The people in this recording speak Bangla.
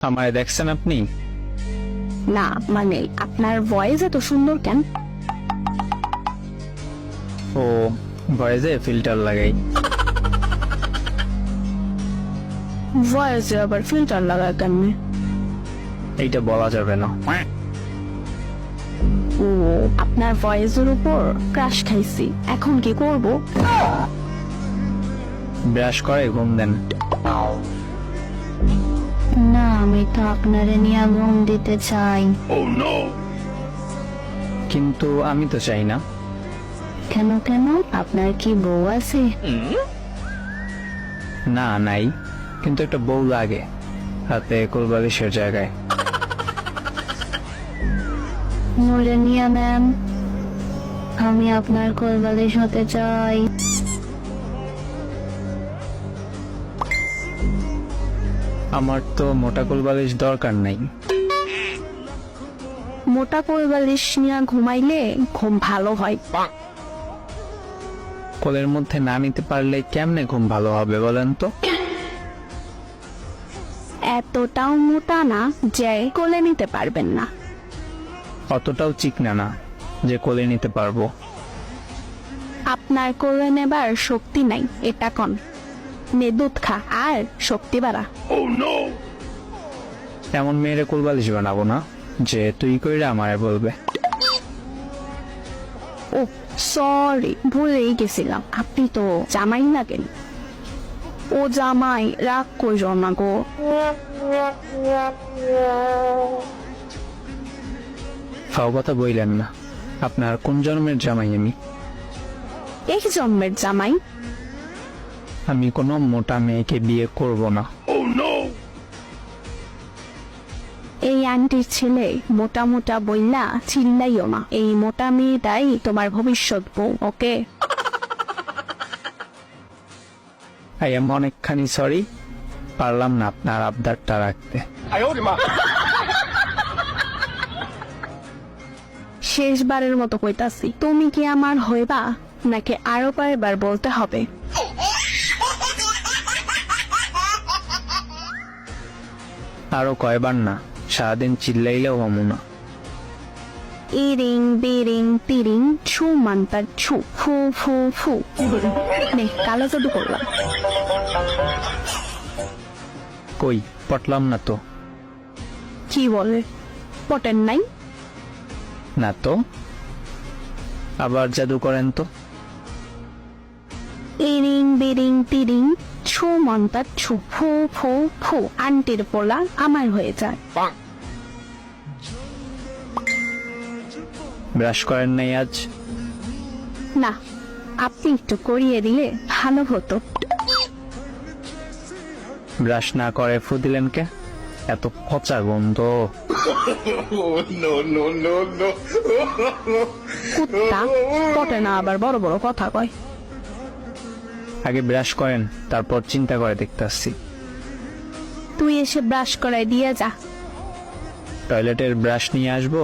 আমায় দেখছেন আপনি? না মানে আপনার ভয়েস এত সুন্দর কেন? ও ভয়েসে ফিল্টার লাগাই। ভয়েসে আবার ফিল্টার লাগায় কেমনে? এইটা বলা যাবে না। ও আপনার ভয়েসের উপর ক্রাশ খাইছি। এখন কি করব? ব্রাশ করে ঘুম দেন। আমি তো আপনারে নিয়ে ঘুম দিতে চাই। কিন্তু আমি তো চাই না। কেন কেন? আপনার কি বউ আছে? না নাই। কিন্তু একটা বউ লাগে হাতে কোলবালিশের জায়গায়। নুরেনিয়া ম্যাম আমি আপনার কোলবালিশ হতে চাই। আমার তো মোটা কোলবালিশ দরকার নাই। মোটা কোলবালিশ নিয়ে ঘুমাইলে ঘুম ভালো হয়। কোলের মধ্যে না নিতে পারলে কেমনে ঘুম ভালো হবে বলেন তো? এতটাও মোটা না যে কোলে নিতে পারবেন না। অতটাও চিকনা না যে কোলে নিতে পারব। আপনার কোলে নেবার শক্তি নাই এটা কন? নে দুধ খা আর শক্তি বাড়া। এমন মেয়েরে কোলবালিশ বানাবো না যে তুই কইরা আমারে বলবে। ও সরি ভুলেই গেছিলাম। আপনি তো জামাই লাগেন ও জামাই রাগ কইর না গো। ফাও কথা বইলেন না। আপনার কোন জন্মের জামাই আমি? এই জন্মের জামাই? আমি কোনো মোটা মেয়েকে বিয়ে করব না। এই আন্টির ছেলে মোটা মোটা বইলা চিল্লাইও না। এই মোটা মেয়েটাই তোমার ভবিষ্যৎ বউ ওকে? আই এম অনেকখানি সরি পারলাম না আপনার আবদারটা রাখতে। শেষবারের মতো কইতাছি তুমি কি আমার হইবা? নাকি আরও কয়েকবার বলতে হবে? আরও কয়বার না সারাদিন চিল্লাইলেও হমু না। ইরিং বিরিং তিরিং ছু মান্তার ছু ফু ফু ফু। নে কালো জাদু করলাম। কই পটলাম না তো। কি বলে? পটেন নাই? না তো। আবার জাদু করেন তো। ইরিং বিরিং তিরিং ছু ফু ফু ফু আন্টির পোলা আমার হয়ে যায়। ব্রাশ করেন নাই আজ? না আপনি একটু করিয়ে দিলে ভালো হতো। ব্রাশ না করে ফু দিলেন কে? এত পচা গন্ধ। কুত্তা পটে না আবার বড় বড় কথা কয়। আগে ব্রাশ করেন তারপর চিন্তা করে দেখতে আসছি। তুই এসে ব্রাশ করাই দিয়ে যা। টয়লেটের ব্রাশ নিয়ে আসব?